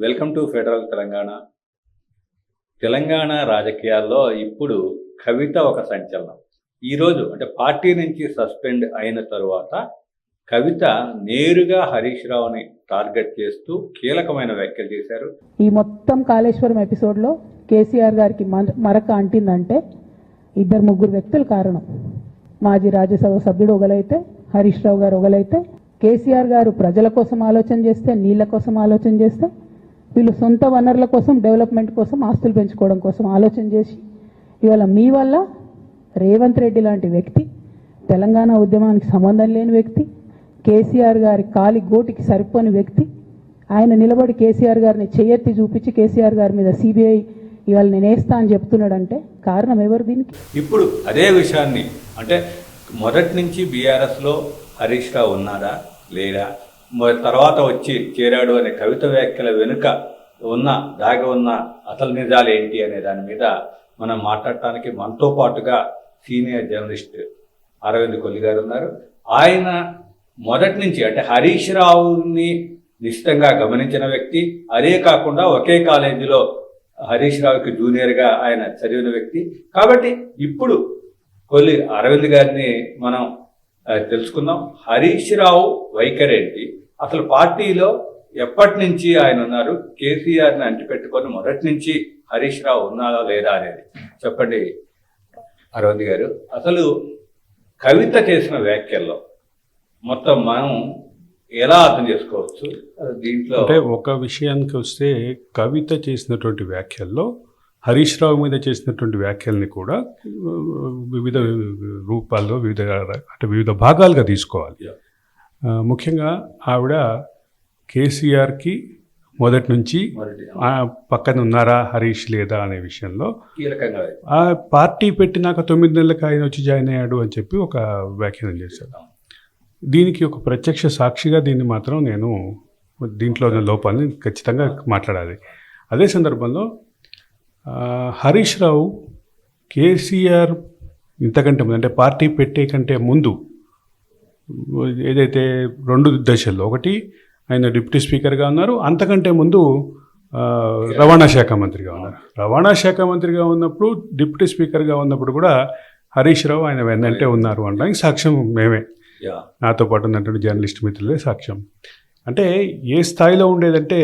Welcome to federal Telangana. Telangana రాజకీయాల్లో ఇప్పుడు కవిత ఒక సంచలనం. ఈరోజు అంటే పార్టీ నుంచి సస్పెండ్ అయిన తరువాత కవిత నేరుగా హరీష్ రావుని టార్గెట్ చేస్తూ కీలకమైన వ్యాఖ్యలు చేశారు. ఈ మొత్తం కాళేశ్వరం ఎపిసోడ్లో కేసీఆర్ గారికి మర- మరక అంటిందంటే ఇద్దరు ముగ్గురు వ్యక్తులు కారణం. మాజీ రాజ్యసభ సభ్యుడు ఒకలైతే హరీష్ రావు గారు ఒకలైతే కేసీఆర్ గారు ప్రజల కోసం ఆలోచన చేస్తే నీళ్ళ కోసం ఆలోచన చేస్తే వీళ్ళు సొంత వనరుల కోసం డెవలప్మెంట్ కోసం ఆస్తులు పెంచుకోవడం కోసం ఆలోచన చేసి ఇవాళ మీ వల్ల రేవంత్ రెడ్డి లాంటి వ్యక్తి తెలంగాణ ఉద్యమానికి సంబంధం లేని వ్యక్తి కేసీఆర్ గారి కాలి గోటికి సరిపోని వ్యక్తి ఆయన నిలబడి కేసీఆర్ గారిని చేయెత్తి చూపించి కేసీఆర్ గారి మీద సిబిఐ ఇవాళ నేనేస్తా అని చెప్తున్నాడంటే కారణం ఎవరు దీనికి? ఇప్పుడు అదే విషయాన్ని అంటే మొదటి నుంచి బీఆర్ఎస్లో హరీష్ రావు ఉన్నారా లేదా మరి తర్వాత వచ్చి చేరాడు అనే కవిత వ్యాఖ్యల వెనుక ఉన్న దాగి ఉన్న అసలు నిజాలు ఏంటి అనే దాని మీద మనం మాట్లాడటానికి మనతో పాటుగా సీనియర్ జర్నలిస్ట్ అరవింద్ కొల్లి గారు ఉన్నారు. ఆయన మొదటి నుంచి అంటే హరీష్ రావుని నిశ్చితంగా గమనించిన వ్యక్తి. అదే కాకుండా ఒకే కాలేజీలో హరీష్ రావుకి జూనియర్గా ఆయన చదివిన వ్యక్తి. కాబట్టి ఇప్పుడు కొల్లి అరవింద్ గారిని మనం తెలుసుకుందాం. హరీష్ రావు వైఖరి ఏంటి? అసలు పార్టీలో ఎప్పటి నుంచి ఆయన ఉన్నారు? కేసీఆర్ని అంటిపెట్టుకొని మొదటి నుంచి హరీష్ రావు ఉన్నారా లేదా అనేది. చెప్పండి అరవింద్ గారు. అసలు కవిత చేసిన వ్యాఖ్యల్లో మొత్తం మనం ఎలా అర్థం చేసుకోవచ్చు? దీంట్లో అంటే ఒక విషయానికి వస్తే కవిత చేసినటువంటి వ్యాఖ్యల్లో హరీష్ రావు మీద చేసినటువంటి వ్యాఖ్యల్ని కూడా వివిధ రూపాల్లో వివిధ అంటే వివిధ భాగాలుగా తీసుకోవాలి. ముఖ్యంగా ఆవిడ కేసీఆర్కి మొదటి నుంచి పక్కన ఉన్నారా హరీష్ లేదా అనే విషయంలో ఆ పార్టీ పెట్టినాక తొమ్మిది నెలలకు ఆయన వచ్చి జాయిన్ అయ్యాడు అని చెప్పి ఒక వ్యాఖ్యానం చేశాడు దీనికి ఒక ప్రత్యక్ష సాక్షిగా దీన్ని మాత్రం నేను దీంట్లో ఉన్న లోపాలని ఖచ్చితంగా మాట్లాడాలి. అదే సందర్భంలో హరీష్ రావు కేసీఆర్ ఇంతకంటే ముందు అంటే పార్టీ పెట్టే కంటే ముందు ఏదైతే రెండు దశల్లో ఒకటి ఆయన డిప్యూటీ స్పీకర్గా ఉన్నారు. అంతకంటే ముందు రవాణా శాఖ మంత్రిగా ఉన్నారు. రవాణా శాఖ మంత్రిగా ఉన్నప్పుడు డిప్యూటీ స్పీకర్గా ఉన్నప్పుడు కూడా హరీష్ రావు ఆయన వెన్నంటే ఉన్నారు అనడానికి సాక్ష్యం మేమే. నాతో పాటు ఉన్నటువంటి జర్నలిస్ట్ మిత్రులే సాక్ష్యం. అంటే ఏ స్థాయిలో ఉండేదంటే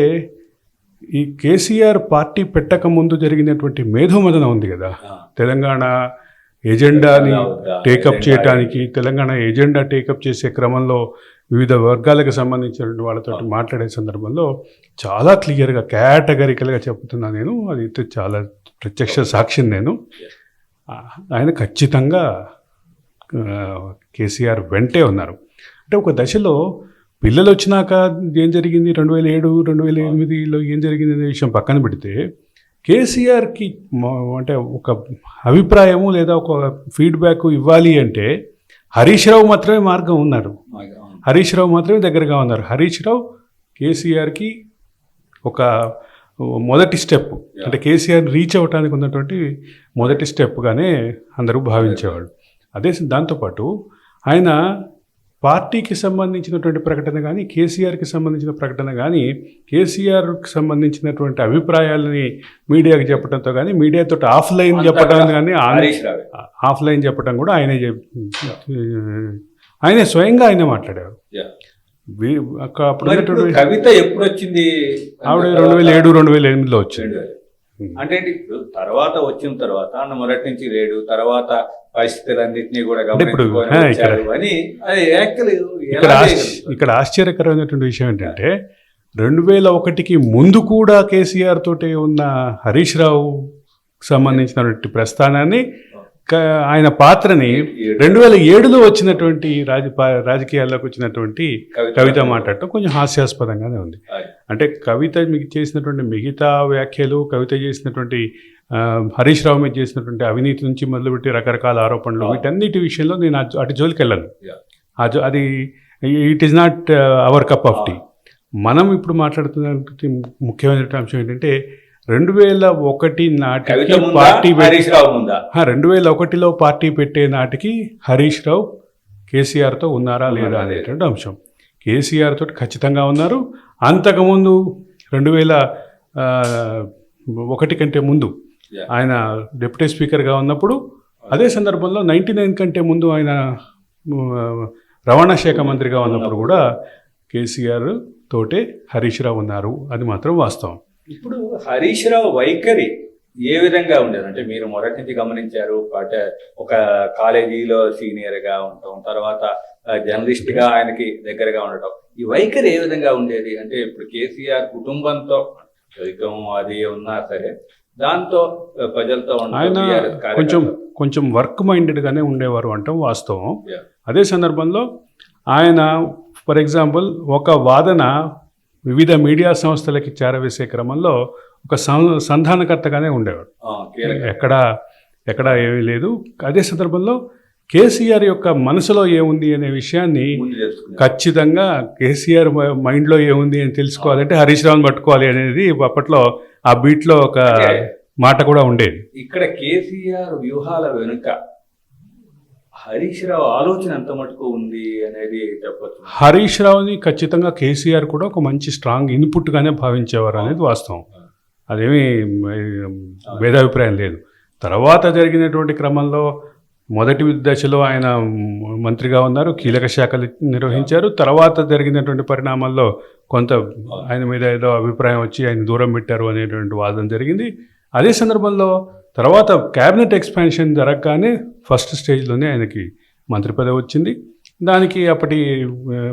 ఈ కేసీఆర్ పార్టీ పెట్టక ముందు జరిగినటువంటి మేధోమదన ఉంది కదా. తెలంగాణ ఎజెండాని? టేకప్ చేయడానికి తెలంగాణ ఎజెండా టేకప్ చేసే క్రమంలో వివిధ వర్గాలకు సంబంధించినటువంటి వాళ్ళతో మాట్లాడే సందర్భంలో చాలా క్లియర్గా కేటగరికల్గా చెప్తున్నా నేను. అది చాలా ప్రత్యక్ష సాక్షిని నేను. ఆయన ఖచ్చితంగా కేసీఆర్ వెంటే ఉన్నారు. అంటే ఒక దశలో పిల్లలు వచ్చినాక ఏం జరిగింది? రెండు వేల ఏడు రెండు వేల ఎనిమిదిలో ఏం జరిగింది అనే విషయం పక్కన పెడితే కేసీఆర్కి అంటే ఒక అభిప్రాయము లేదా ఒక ఫీడ్బ్యాక్ ఇవ్వాలి అంటే హరీష్ రావు మాత్రమే మార్గం ఉన్నారు. హరీష్ రావు మాత్రమే దగ్గరగా ఉన్నారు. హరీష్ రావు కేసీఆర్కి ఒక మొదటి స్టెప్. అంటే కేసీఆర్ రీచ్ అవ్వడానికి ఉన్నటువంటి మొదటి స్టెప్గానే అందరూ భావించేవాళ్ళు. అదే దాంతోపాటు ఆయన పార్టీకి సంబంధించినటువంటి ప్రకటన కానీ కేసీఆర్కి సంబంధించిన ప్రకటన కానీ కేసీఆర్కి సంబంధించినటువంటి అభిప్రాయాలని మీడియాకి చెప్పడంతో కానీ మీడియాతో ఆఫ్లైన్ చెప్పడం కానీ ఆఫ్లైన్ చెప్పడం కూడా ఆయనే ఆయనే స్వయంగా ఆయనే మాట్లాడారు. అప్పుడు కవిత ఎప్పుడు వచ్చింది ఆవిడ రెండు వేల ఏడు రెండు వేల ఎనిమిదిలో వచ్చింది. అంటే ఏంటి? ఇప్పుడు తర్వాత వచ్చిన తర్వాత అన్న మొదటి నుంచి లేడు తర్వాత పరిస్థితులన్నింటినీ కూడా అంటే అని ఇక్కడ? ఇక్కడ ఆశ్చర్యకరమైనటువంటి విషయం ఏంటంటే రెండు వేల ఒకటికి ముందు కూడా కేసీఆర్ తోటి ఉన్న హరీష్ రావు సంబంధించినటువంటి ప్రస్థానాన్ని ఆయన పాత్రని రెండు వేల ఏడులో వచ్చినటువంటి రాజ రాజకీయాల్లోకి వచ్చినటువంటి కవిత- మాట్లాడటం కొంచెం హాస్యాస్పదంగానే ఉంది. అంటే కవిత చేసినటువంటి మిగతా వ్యాఖ్యలు కవిత చేసినటువంటి హరీష్ రావు మీద చేసినటువంటి అవినీతి నుంచి మొదలుపెట్టి రకరకాల ఆరోపణలు. వీటన్నిటి విషయంలో నేను అటు- జోలికి వెళ్ళను అది it is not our cup of tea. మనం ఇప్పుడు మాట్లాడుతున్న ముఖ్యమైన అంశం ఏంటంటే రెండు వేల ఒకటి నాటికి పార్టీ రెండు వేల ఒకటిలో పార్టీ పెట్టే నాటికి హరీష్ రావు కేసీఆర్తో ఉన్నారా లేదా అనేటువంటి అంశం. కేసీఆర్ తోటి ఖచ్చితంగా ఉన్నారు. అంతకుముందు రెండు వేల ఒకటి కంటే ముందు. ఆయన డిప్యూటీ స్పీకర్గా ఉన్నప్పుడు అదే సందర్భంలో నైంటీ నైన్ కంటే ముందు ఆయన రవాణా శాఖ మంత్రిగా ఉన్నప్పుడు. కూడా కేసీఆర్ తోటే హరీష్ రావు ఉన్నారు. అది మాత్రం వాస్తవం. ఇప్పుడు హరీష్ రావు వైఖరి ఏ విధంగా ఉండేది అంటే మీరు మొదటి నుంచి గమనించారు అంటే ఒక కాలేజీలో సీనియర్గా ఉండటం తర్వాత జర్నలిస్ట్గా ఆయనకి దగ్గరగా ఉండటం ఈ వైఖరి ఏ విధంగా ఉండేది అంటే ఇప్పుడు కేసీఆర్ కుటుంబంతో అది ఉన్నా సరే దాంతో ప్రజలతో ఆయన కొంచెం. కొంచెం వర్క్ మైండెడ్గానే ఉండేవారు అంటాం వాస్తవం. అదే సందర్భంలో ఆయన ఫర్ ఎగ్జాంపుల్ ఒక వాదన వివిధ మీడియా సంస్థలకి చేరవేసే క్రమంలో ఒక సంధానకర్తగానే ఉండేవాడు. ఎక్కడ ఎక్కడ ఏమీ లేదు. అదే సందర్భంలో కేసీఆర్ యొక్క మనసులో ఏముంది అనే విషయాన్ని. ఖచ్చితంగా కేసీఆర్ మైండ్లో ఏముంది అని తెలుసుకోవాలంటే హరీష్ రావుని పట్టుకోవాలి అనేది అప్పట్లో ఆ బీట్లో ఒక మాట కూడా ఉండేది. ఇక్కడ కేసీఆర్ వ్యూహాల వెనుక హరీష్ రావు ఆలోచన ఎంత మటుకు ఉంది అనేది చెప్పొచ్చు. హరీష్ రావుని ఖచ్చితంగా కేసీఆర్ కూడా ఒక మంచి స్ట్రాంగ్ ఇన్పుట్గానే భావించేవారు అనేది వాస్తవం. అదేమీ భేదాభిప్రాయం లేదు. తర్వాత జరిగినటువంటి క్రమంలో మొదటి దశలో ఆయన మంత్రిగా ఉన్నారు కీలక శాఖలు నిర్వహించారు. తర్వాత జరిగినటువంటి పరిణామాల్లో కొంత ఆయన మీద ఏదో అభిప్రాయం వచ్చి ఆయన దూరం పెట్టారు అనేటువంటి వాదన జరిగింది. అదే సందర్భంలో తర్వాత క్యాబినెట్ ఎక్స్పాన్షన్ జరగగానే ఫస్ట్ స్టేజ్లోనే ఆయనకి మంత్రి పదవి వచ్చింది. దానికి అప్పటి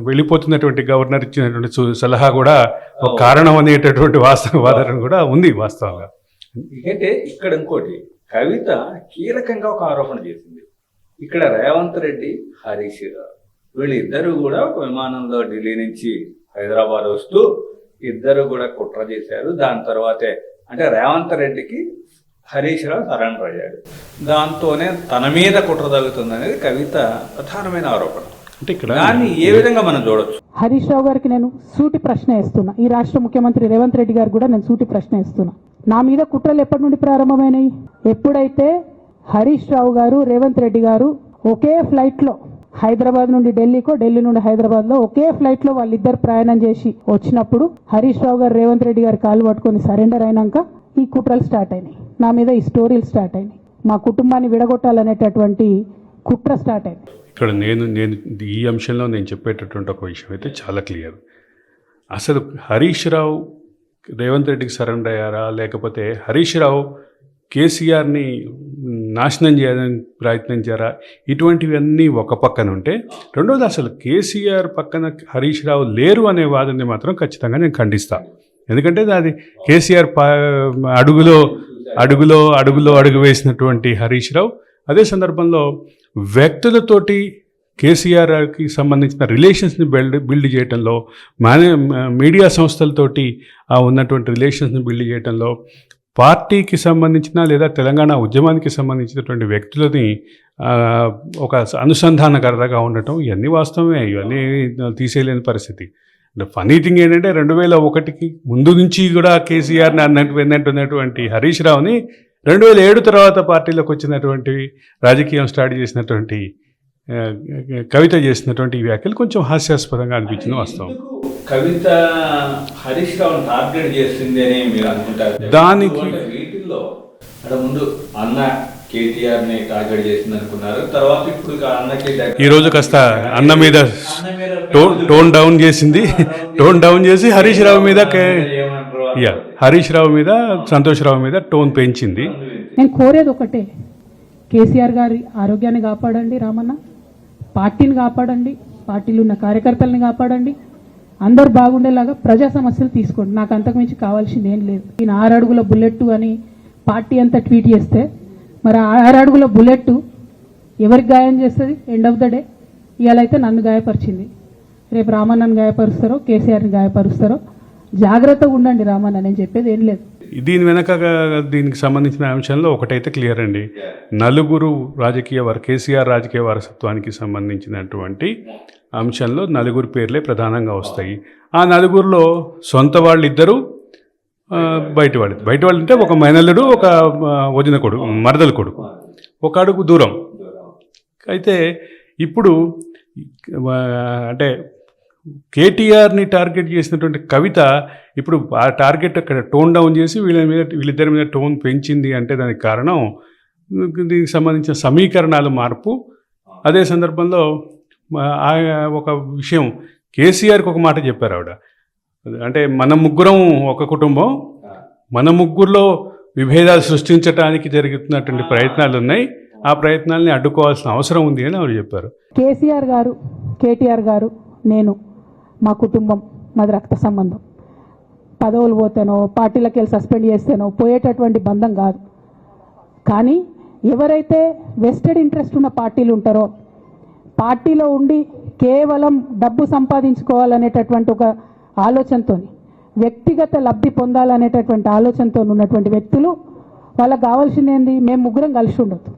వెళ్ళిపోతున్నటువంటి గవర్నర్ ఇచ్చినటువంటి సలహా కూడా ఒక కారణం అనేటటువంటి వాస్తవ వాదన కూడా ఉంది వాస్తవంగా. ఎందుకంటే ఇక్కడ ఇంకోటి కవిత కీలకంగా ఒక ఆరోపణ చేసింది. ఇక్కడ రేవంత్ రెడ్డి హరీష్ వీళ్ళిద్దరూ కూడా ఒక విమానంలో ఢిల్లీ నుంచి హైదరాబాద్ వస్తూ ఇద్దరు కూడా కుట్ర చేశారు. దాని తర్వాతే అంటే రేవంత్ రెడ్డికి హరీష్ రావు సరెండర్ అయ్యాడు. దాంతోనే తన మీద కుట్ర తగ్గుతుంది అనేది కవిత ప్రధానమైన ఆరోపణ. అంటే ఇక్కడ దాన్ని ఏ విధంగా మనం చూడొచ్చు? హరీష్ రావు గారికి నేను సూటి ప్రశ్న ఇస్తున్నా ఈ రాష్ట్ర ముఖ్యమంత్రి రేవంత్ రెడ్డి గారు కూడా నేను సూటి ప్రశ్న ఇస్తున్నా నా మీద కుట్రలు ఎప్పటి నుండి ప్రారంభమైనాయి? ఎప్పుడైతే హరీష్ రావు గారు రేవంత్ రెడ్డి గారు ఒకే ఫ్లైట్లో హైదరాబాద్ నుండి ఢిల్లీకో ఢిల్లీ నుండి హైదరాబాద్లో ఒకే ఫ్లైట్లో వాళ్ళిద్దరు ప్రయాణం చేసి వచ్చినప్పుడు హరీష్ రావు గారు రేవంత్ రెడ్డి గారు కాలు పట్టుకొని సరెండర్ అయినాక ఈ కుట్రలు స్టార్ట్ అయినాయి. నా మీద ఈ స్టోరీలు స్టార్ట్ అయినాయి. మా కుటుంబాన్ని విడగొట్టాలనేటటువంటి కుట్ర స్టార్ట్ అయింది ఇక్కడ నేను నేను ఈ అంశంలో నేను చెప్పేటటువంటి ఒక విషయం అయితే చాలా క్లియర్. అసలు హరీష్ రావు రేవంత్ రెడ్డికి సరెండర్ అయ్యారా? లేకపోతే హరీష్ రావు కేసీఆర్ని నాశనం చేయడానికి ప్రయత్నించారా ఇటువంటివన్నీ ఒక పక్కన ఉంటే రెండోది అసలు కేసీఆర్ పక్కన హరీష్ రావు లేరు అనే వాదనని మాత్రం ఖచ్చితంగా నేను ఖండిస్తాను ఎందుకంటే అది కేసీఆర్ అడుగులో అడుగులో అడుగులో అడుగు వేసినటువంటి హరీష్ రావు. అదే సందర్భంలో వ్యక్తులతోటి కేసీఆర్కి సంబంధించిన రిలేషన్స్ని బిల్డ్ బిల్డ్ చేయడంలో మేనే మీడియా సంస్థలతోటి ఉన్నటువంటి రిలేషన్స్ని బిల్డ్ చేయడంలో పార్టీకి సంబంధించిన లేదా తెలంగాణ ఉద్యమానికి సంబంధించినటువంటి వ్యక్తులని ఒక అనుసంధానకరగా ఉండటం ఇవన్నీ వాస్తవమే. ఇవన్నీ తీసేయలేని పరిస్థితి. ఫనీ థింగ్ ఏంటంటే రెండు వేల ఒకటికి ముందు నుంచి కూడా కేసీఆర్ని అన్నట్టు విన్నట్టున్నటువంటి హరీష్ రావుని రెండు వేల ఏడు తర్వాత పార్టీలోకి వచ్చినటువంటి రాజకీయం స్టార్ట్ చేసినటువంటి కవిత చేసినటువంటి వ్యాఖ్యలు కొంచెం హాస్యాస్పదంగా అనిపించింది వాస్తవం. కవిత హరీష్ రావుని టార్గెట్ చేస్తుంది అని మీరు అనుకుంటారు. దానికి- వీటిల్లో అక్కడ ముందు అన్న కేటీఆర్ని టార్గెట్ చేసింది అనుకున్నారు తర్వాత ఇప్పుడు అన్నకి దగ్గర- ఈ రోజు కాస్త అన్న మీద టోన్ టోన్ డౌన్ చేసింది. టోన్ డౌన్ చేసి హరీష్ రావు మీద యా హరీష్ రావు మీద సంతోష్ రావు మీద టోన్ పెంచింది. నేను కోరేది ఒకటే కేసీఆర్ గారి ఆరోగ్యాన్ని కాపాడండి రామన్న పార్టీని కాపాడండి పార్టీలో ఉన్న కార్యకర్తల్ని కాపాడండి అందరు బాగుండేలాగా ప్రజా సమస్యలు తీసుకోండి. నాకు అంతకుమించి కావాల్సింది ఏం లేదు. ఈయన ఆరు అడుగుల బుల్లెట్ అని పార్టీ అంతా ట్వీట్ చేస్తే మరి ఆ ఆరు అడుగుల బుల్లెట్ ఎవరికి గాయం చేస్తుంది? ఎండ్ ఆఫ్ ద డే ఇవాళ అయితే నన్ను గాయపరిచింది. రేపు రామన్నను గాయపరుస్తారో కేసీఆర్ని గాయపరుస్తారో జాగ్రత్తగా ఉండండి రామన్న నేను చెప్పేది ఏం లేదు. దీని వెనక దీనికి సంబంధించిన అంశంలో ఒకటైతే క్లియర్ అండి. నలుగురు రాజకీయ వారు కేసీఆర్ రాజకీయ వారసత్వానికి సంబంధించినటువంటి అంశంలో నలుగురు పేర్లే ప్రధానంగా వస్తాయి. ఆ నలుగురిలో సొంత వాళ్ళు ఇద్దరు బయట వాళ్ళు బయట వాళ్ళు అంటే ఒక మైనల్లుడు ఒక వదిన కొడుకు మరదల కొడుకు. ఒక అడుగు దూరం. అయితే ఇప్పుడు అంటే కేటీఆర్ని టార్గెట్ చేసినటువంటి కవిత ఇప్పుడు ఆ టార్గెట్ అక్కడ టోన్ డౌన్ చేసి వీళ్ళ మీద వీళ్ళిద్దరి మీద టోన్ పెంచింది అంటే దానికి కారణం దీనికి సంబంధించిన సమీకరణాలు మార్పు. అదే సందర్భంలో ఒక విషయం. కేసీఆర్కి ఒక మాట చెప్పారు ఆవిడ. అంటే మన ముగ్గురం ఒక కుటుంబం. మన ముగ్గురులో విభేదాలు సృష్టించడానికి జరుగుతున్నటువంటి ప్రయత్నాలు ఉన్నాయి ఆ ప్రయత్నాల్ని అడ్డుకోవాల్సిన అవసరం ఉంది అని ఆవిడ చెప్పారు. కేసీఆర్ గారు కేటీఆర్ గారు నేను మా కుటుంబం మాది రక్త సంబంధం. పదవులు పోతేనో పార్టీలకు వెళ్ళి సస్పెండ్ చేస్తేనో పోయేటటువంటి బంధం కాదు. కానీ ఎవరైతే వెస్టెడ్ ఇంట్రెస్ట్ ఉన్న పార్టీలు ఉంటారో పార్టీలో ఉండి కేవలం డబ్బు సంపాదించుకోవాలనేటటువంటి ఒక ఆలోచనతో వ్యక్తిగత లబ్ధి పొందాలనేటటువంటి ఆలోచనతో ఉన్నటువంటి వ్యక్తులు వాళ్ళకి కావాల్సింది ఏంది? మేము ముగ్గురం కలిసి ఉండొద్దు.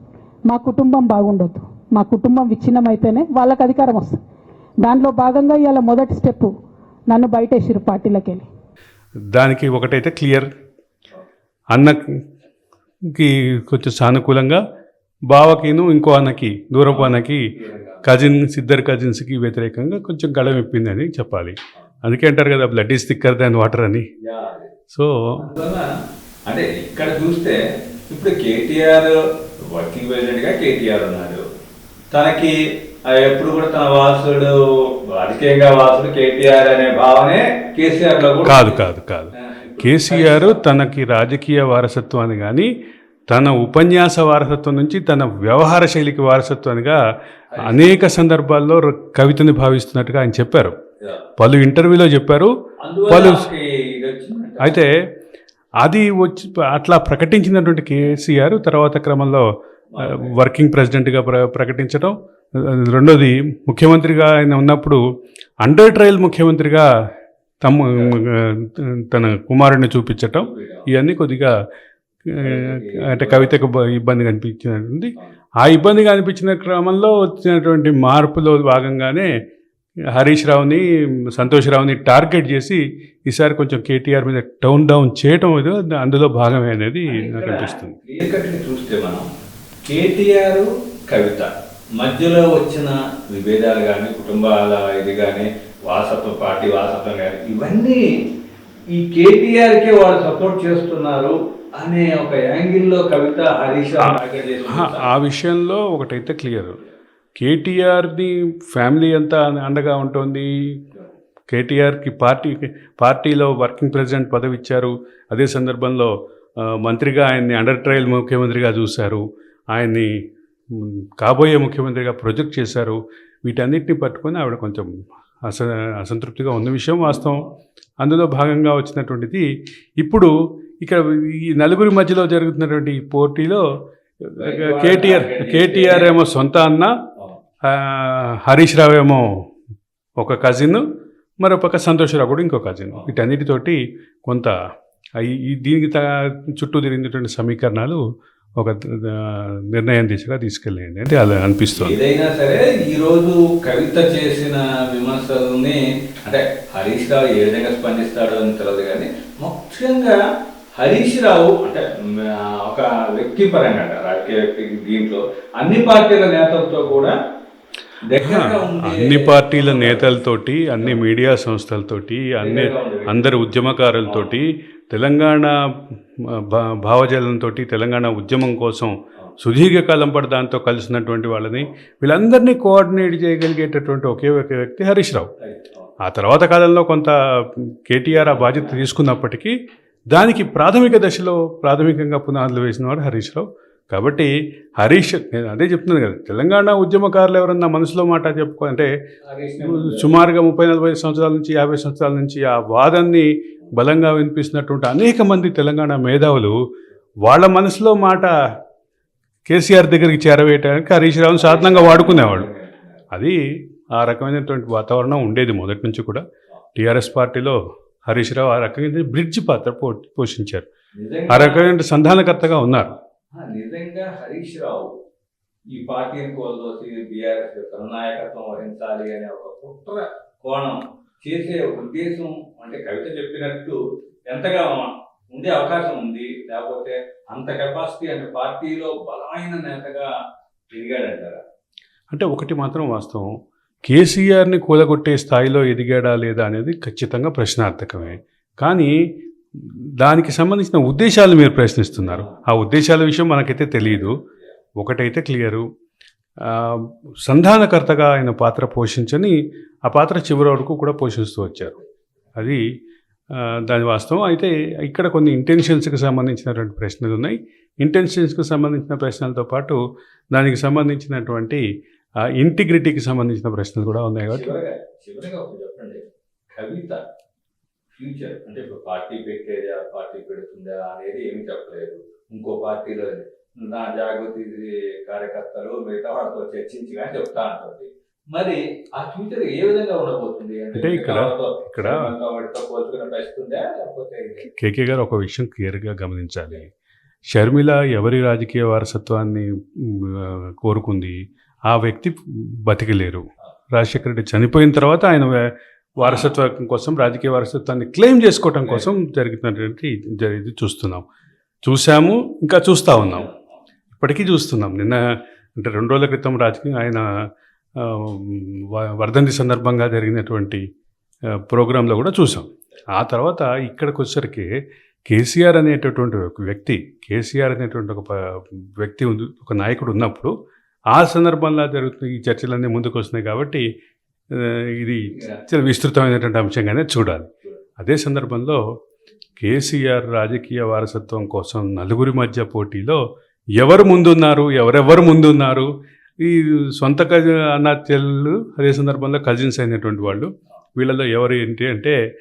మా కుటుంబం బాగుండొద్దు. మా కుటుంబం విచ్ఛిన్నమైతేనే వాళ్ళకి అధికారం వస్తుంది. దాంట్లో భాగంగా ఇవాళ మొదటి స్టెప్ నన్ను బయటేసిరు పార్టీలకు వెళ్ళి దానికి ఒకటైతే క్లియర్. అన్నకి కొంచెం సానుకూలంగా బావకిను ఇంకో అన్నకి దూరపు అన్నకి కజిన్స్ ఇద్దరు కజిన్స్కి వ్యతిరేకంగా కొంచెం గళం ఇప్పిందని చెప్పాలి. అందుకే అంటారు కదా blood is thicker than water అని. సో అంటే ఇక్కడ చూస్తే ఇప్పుడు కేటీఆర్ వర్కింగ్ ప్రెసిడెంట్గా కేటీఆర్ ఉన్నాడు. తనకి ఎప్పుడు కూడా తన వాసుడు రాజకీయంగా వాసుడు కేటీఆర్ అనే భావనే కేసీఆర్లో కూడా కాదు కాదు కాదు. కేసీఆర్ తనకి రాజకీయ వారసత్వాన్ని కానీ తన ఉపన్యాస వారసత్వం నుంచి తన వ్యవహార శైలికి వారసత్వానిగా అనేక సందర్భాల్లో కవితని భావిస్తున్నట్టుగా ఆయన చెప్పారు. పలు ఇంటర్వ్యూలో చెప్పారు. పలు. అయితే అది వచ్చి అట్లా ప్రకటించినటువంటి కేసీఆర్ తర్వాత క్రమంలో వర్కింగ్ ప్రెసిడెంట్గా ప్ర ప్రకటించడం రెండోది ముఖ్యమంత్రిగా ఆయన ఉన్నప్పుడు అండర్ ట్రయల్ ముఖ్యమంత్రిగా తమ తన కుమారుడిని చూపించటం. ఇవన్నీ కొద్దిగా అంటే కవితకు ఇబ్బంది కనిపించినటువంటి ఆ ఇబ్బంది కనిపించిన క్రమంలో వచ్చినటువంటి మార్పులో భాగంగానే హరీష్ రావుని సంతోష్ రావుని టార్గెట్ చేసి ఈసారి కొంచెం కేటీఆర్ మీద టౌన్ డౌన్ చేయటం అందులో భాగమే అనేది నాకు అనిపిస్తుంది. చూస్తే మనం కేటీఆర్ కవిత మధ్యలో వచ్చిన విభేదాలు కానీ కుటుంబాల ఇది కానీ వారసత్వం పార్టీ వారసత్వం కానీ ఇవన్నీ ఈ కేటీఆర్కే వాళ్ళు సపోర్ట్ చేస్తున్నారు. అనే ఒక యాంగిల్లో కవిత హరీష్ ఆ, విషయంలో ఒకటైతే క్లియర్. కేటీఆర్ని ఫ్యామిలీ అంతా అండగా ఉంటుంది? కేటీఆర్కి పార్టీ పార్టీలో వర్కింగ్ ప్రెసిడెంట్ పదవి ఇచ్చారు. అదే సందర్భంలో మంత్రిగా ఆయన్ని అండర్ ట్రయల్ ముఖ్యమంత్రిగా చూశారు. ఆయన్ని కాబోయే ముఖ్యమంత్రిగా ప్రొజెక్ట్ చేశారు. వీటన్నిటిని పట్టుకొని ఆవిడ కొంచెం అస అసంతృప్తిగా ఉన్న విషయం వాస్తవం. అందులో భాగంగా వచ్చినటువంటిది ఇప్పుడు ఇక్కడ ఈ నలుగురి మధ్యలో జరుగుతున్నటువంటి పోటీలో కేటీఆర్ కేటీఆర్ ఏమో సొంత అన్న హరీష్ రావు ఏమో ఒక కజిన్ మరో పక్క సంతోష్ రావు కూడా ఇంకో కజిన్ వీటన్నిటితోటి కొంత ఈ- దీనికి త- చుట్టూ తిరిగినటువంటి సమీకరణాలు ఒక నిర్ణయం దిశగా తీసుకెళ్ళండి అంటే అలా అనిపిస్తుంది. ఏదైనా సరే ఈ రోజు కవిత చేసిన విమర్శల్ని అంటే హరీష్ రావు ఏ విధంగా స్పందిస్తాడో అని తెలియదు కానీ ముఖ్యంగా హరీష్ రావు అంటే ఒక వ్యక్తి పరంగా రాజకీయ వ్యక్తి దీంట్లో అన్ని పార్టీల నేతలతో కూడా అన్ని పార్టీల నేతలతోటి అన్ని మీడియా సంస్థలతోటి అన్ని అందరి ఉద్యమకారులతోటి తెలంగాణ భా- భావజాలంతో తెలంగాణ ఉద్యమం కోసం సుదీర్ఘకాలం పాటు దాంతో కలిసినటువంటి వాళ్ళని వీళ్ళందరినీ కోఆర్డినేట్ చేయగలిగేటటువంటి ఒకే ఒక వ్యక్తి హరీష్ రావు ఆ తర్వాత కాలంలో కొంత కేటీఆర్ ఆ బాధ్యత తీసుకున్నప్పటికీ దానికి ప్రాథమిక దశలో ప్రాథమికంగా పునాదులు వేసినవాడు హరీష్ రావు కాబట్టి హరీష్ నేను అదే చెప్తున్నాను కదా తెలంగాణ ఉద్యమకారులు ఎవరన్నా మనసులో మాట చెప్పుకో అంటే సుమారుగా ముప్పై నలభై సంవత్సరాల నుంచి యాభై సంవత్సరాల నుంచి ఆ వాదాన్ని బలంగా వినిపిస్తున్నటువంటి అనేక మంది తెలంగాణ మేధావులు వాళ్ళ మనసులో మాట కేసీఆర్ దగ్గరికి చేరవేయటానికి హరీష్ రావును సాధనంగా వాడుకునేవాళ్ళు. అది ఆ రకమైనటువంటి వాతావరణం ఉండేది మొదటి నుంచి కూడా. టీఆర్ఎస్ పార్టీలో హరీష్ రావు ఆ రకమైన బ్రిడ్జ్ పాత్ర పో పోషించారు. ఆ రకమైన సంధానకర్తగా ఉన్నారు. నిజంగా హరీష్ రావు ఈ పార్టీని కోల్దోసి బీఆర్ఎస్ యొక్క నాయకత్వం వహించాలి అనే ఒక కుట్ర కోణం చేసే ఉద్దేశం అంటే కవిత చెప్పినట్టు ఎంతగా ఉండే అవకాశం ఉంది లేకపోతే అంత కెపాసిటీ అంటే పార్టీలో బలమైన నేతగా ఎదిగాడంటారా అంటే ఒకటి మాత్రం వాస్తవం. కేసీఆర్ని కూలగొట్టే స్థాయిలో ఎదిగాడా లేదా అనేది ఖచ్చితంగా ప్రశ్నార్థకమే. కానీ దానికి సంబంధించిన ఉద్దేశాలు మీరు ప్రశ్నిస్తున్నారు. ఆ ఉద్దేశాల విషయం మనకైతే తెలియదు ఒకటైతే క్లియరు. సంధానకర్తగా ఆయన పాత్ర పోషించని ఆ పాత్ర చివరి వరకు కూడా పోషిస్తూ వచ్చారు. అది దాని వాస్తవం. అయితే ఇక్కడ కొన్ని ఇంటెన్షన్స్కి సంబంధించినటువంటి ప్రశ్నలు ఉన్నాయి ఇంటెన్షన్స్కి సంబంధించిన ప్రశ్నలతో పాటు దానికి సంబంధించినటువంటి ఇంటిగ్రిటీకి సంబంధించిన ప్రశ్నలు కూడా ఉన్నాయి కాబట్టి. చెప్పండి. కవిత ఫ్యూచర్ అంటే ఇప్పుడు పార్టీ పెట్టేదా పార్టీ పెడుతుందా అనేది ఏమి చెప్పలేదు. ఇంకో పార్టీలో నా జాగృతి కార్యకర్తలు మిగతా వాళ్ళతో చర్చించి కానీ చెప్తా ఉంటుంది మరి ఆ ఫ్యూచర్ ఏ విధంగా ఉండబోతుంది? అంటే ఇక్కడ- ఇక్కడ? కేకే గారు ఒక విషయం క్లియర్గా గమనించాలి. షర్మిల ఎవరి రాజకీయ వారసత్వాన్ని కోరుకుంది? ఆ వ్యక్తి బతికలేరు. రాజశేఖర రెడ్డి చనిపోయిన తర్వాత ఆయన వారసత్వం కోసం రాజకీయ వారసత్వాన్ని క్లెయిమ్ చేసుకోవటం కోసం జరుగుతున్నటువంటి ఇది చూస్తున్నాం. చూసాము ఇంకా చూస్తూ ఉన్నాం. ఇప్పటికీ చూస్తున్నాం. నిన్న అంటే రెండు రోజుల క్రితం రాజకీయ ఆయన వ- వర్ధంతి సందర్భంగా జరిగినటువంటి ప్రోగ్రాంలో కూడా చూసాం ఆ తర్వాత ఇక్కడికి వచ్చేసరికి కేసీఆర్ అనేటటువంటి ఒక వ్యక్తి కేసీఆర్ అనేటువంటి ఒక వ్యక్తి ఉంది ఒక నాయకుడు ఉన్నప్పుడు ఆ సందర్భంలో జరుగుతున్న ఈ చర్చలన్నీ ముందుకు వస్తున్నాయి కాబట్టి ఇది చాలా విస్తృతమైనటువంటి అంశంగానే చూడాలి. అదే సందర్భంలో కేసీఆర్ రాజకీయ వారసత్వం కోసం నలుగురి మధ్య పోటీలో ఎవరు ముందున్నారు ఎవరెవరు ముందున్నారు ఈ సొంత కజ అన్నాచెల్లు అదే సందర్భంలో కజిన్స్ అయినటువంటి వాళ్ళు వీళ్ళలో ఎవరు ఏంటి అంటే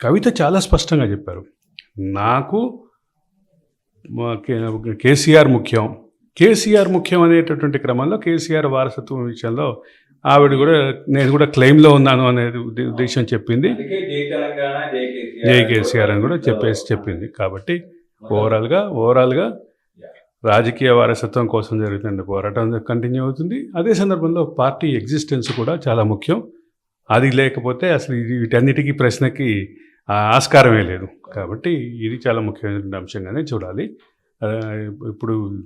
కవిత చాలా స్పష్టంగా చెప్పారు. నాకు మా కేసీఆర్ ముఖ్యం. కేసీఆర్ ముఖ్యం అనేటటువంటి క్రమంలో కేసీఆర్ వారసత్వం విషయంలో ఆవిడ కూడా నేను కూడా క్లెయిమ్లో ఉన్నాను అనేది ఉద్దే- ఉద్దేశం చెప్పింది. జై కేసీఆర్ అని కూడా చెప్పేసి చెప్పింది. కాబట్టి ఓవరాల్గా ఓవరాల్గా రాజకీయ వారసత్వం కోసం జరుగుతున్న పోరాటం కంటిన్యూ అవుతుంది. అదే సందర్భంలో పార్టీ ఎగ్జిస్టెన్స్ కూడా చాలా ముఖ్యం. అది లేకపోతే అసలు వీటన్నిటికీ ప్రశ్నకి ఆస్కారమే లేదు. కాబట్టి ఇది చాలా ముఖ్యమైన అంశంగానే చూడాలి. ఇప్పుడు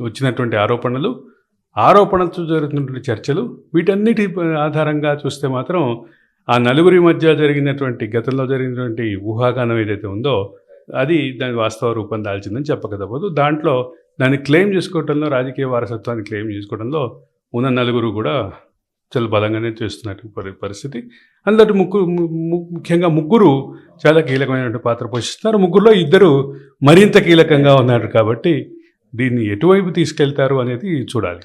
వచ్చినటువంటి ఆరోపణలు ఆరోపణలతో జరుగుతున్నటువంటి చర్చలు వీటన్నిటి ఆధారంగా చూస్తే మాత్రం ఆ నలుగురి మధ్య జరిగినటువంటి గతంలో జరిగినటువంటి ఊహాగానం ఏదైతే ఉందో అది దాని వాస్తవ రూపం దాల్చిందని చెప్పక తప్పదు దాంట్లో దాన్ని క్లెయిమ్ చేసుకోవడంలో రాజకీయ వారసత్వాన్ని క్లెయిమ్ చేసుకోవడంలో ఉన్న నలుగురు కూడా చాలా బలంగానే చేస్తున్నట్టు పరి- పరిస్థితి. అందులో ముగ్గురు ముఖ్యంగా ముగ్గురు చాలా కీలకమైనటువంటి పాత్ర పోషిస్తున్నారు. ముగ్గురులో ఇద్దరు మరింత కీలకంగా ఉన్నారు కాబట్టి దీన్ని ఎటువైపు తీసుకెళ్తారు అనేది చూడాలి.